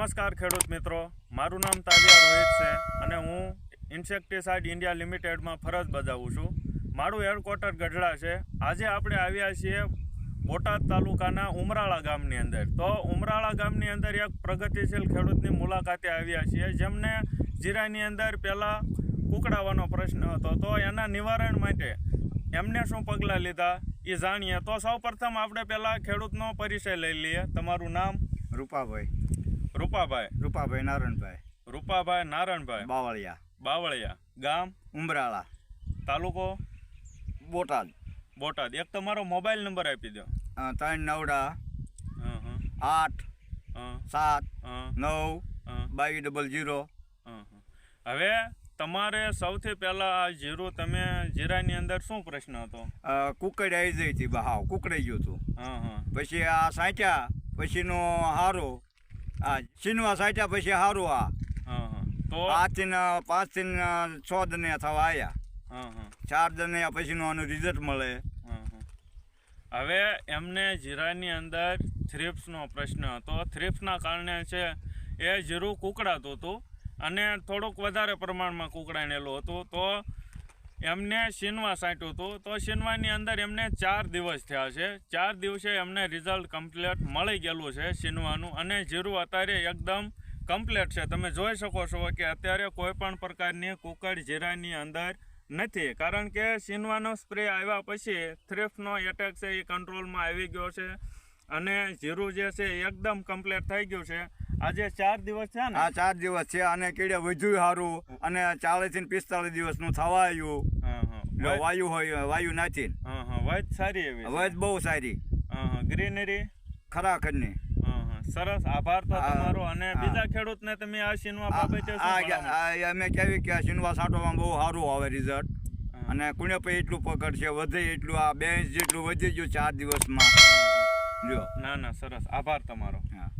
નમસ્કાર ખેડૂત મિત્રો. મારું નામ તાવિયા રોહિત છે અને હું ઇન્સેક્ટિસાઇડ ઇન્ડિયા લિમિટેડમાં ફરજ બજાવું છું. મારું હેડક્વાર્ટર ગઢડા છે. આજે આપણે આવ્યા છીએ બોટાદ તાલુકાના ઉમરાળા ગામની અંદર. તો ઉમરાળા ગામની અંદર એક પ્રગતિશીલ ખેડૂતની મુલાકાતે આવ્યા છીએ. જેમને જીરાની અંદર પહેલાં કુકડાવાનો પ્રશ્ન હતો. તો એના નિવારણ માટે એમને શું પગલાં લીધા? એ જાણીએ. તો સૌ પ્રથમ આપણે પહેલાં ખેડૂતનો પરિચય લઈ લઈએ. તમારું નામ? રૂપાભાઈ. રૂપાભાઈ. રૂપાભાઈ નારણભાઈ. રૂપાભાઈ નારણભાઈ. બાવળિયા. બાવળિયા. ગામ? ઉમરાળા. તાલુકો? બોટાદ. બોટાદ. એક તમારો મોબાઈલ નંબર આપી દો. ત્રણ નવડા. આઠ. સાત. નવ. બાવીસ ડબલ જીરો. હવે તમારે સૌથી પહેલા આ જીરું તમે જીરાની અંદર શું પ્રશ્ન હતો? કુકડ આવી જઈ હતી બહાવ. કુકડાઈ ગયું હતું હં હં. પછી આ સાંચ્યા પછીનો હારો. આ છીનવા સાંચ્યા પછી સારું આ. તો પાંચથી પાંચથી છ દને થવા આવ્યા હં હં. ચાર દને પછીનું આનું રિઝલ્ટ મળે. હવે એમને જીરાની અંદર થ્રિપ્સનો પ્રશ્ન હતો. થ્રિપ્સના કારણે છે એ જીરું કુકડાતું હતું અને થોડુંક વધારે પ્રમાણમાં કુકડાણેલું હતું. તો એમને શીનવા સાંટ્યું હતું. તો શીનવાની અંદર એમને ચાર દિવસ થયા છે. ચાર દિવસે એમને રિઝલ્ટ કમ્પ્લેટ મળી ગયેલું છે શીનવાનું. અને જીરું અત્યારે એકદમ કમ્પ્લેટ છે. તમે જોઈ શકો છો કે અત્યારે કોઈપણ પ્રકારની કુકડ જીરાની અંદર નથી. કારણ કે શીનવાનો સ્પ્રે આવ્યા પછી થ્રીફનો એટેક છે એ કંટ્રોલમાં આવી ગયો છે. અને જીરું જે છે એકદમ કમ્પ્લીટ થઈ ગયું છે. આજે ચાર દિવસ છે ને? આ ચાર દિવસ છે અને કીડે વધુ સારું અને ચાલીસથી પિસ્તાલીસ દિવસનું થવા આવ્યું હા હા. જો વાત- વાયુ હોય વાયુ નાચી વજ સારી એવી વજ બહુ સારી. ગ્રીનરી? ખરાખરની સરસ. આભાર તો તમારો. અને બીજા બીજા ખેડૂતને તમે આ શીનવા બાબતે આ? આ અમે કેવી કે શીનવા સાટવામાં બહુ સારું આવે રિઝલ્ટ અને કુણે પછી એટલું પકડશે વધે એટલું. આ બે ઇંચ જેટલું વધી ગયું ચાર દિવસમાં. લ્યો. ના ના સરસ. આભાર તમારો. હા.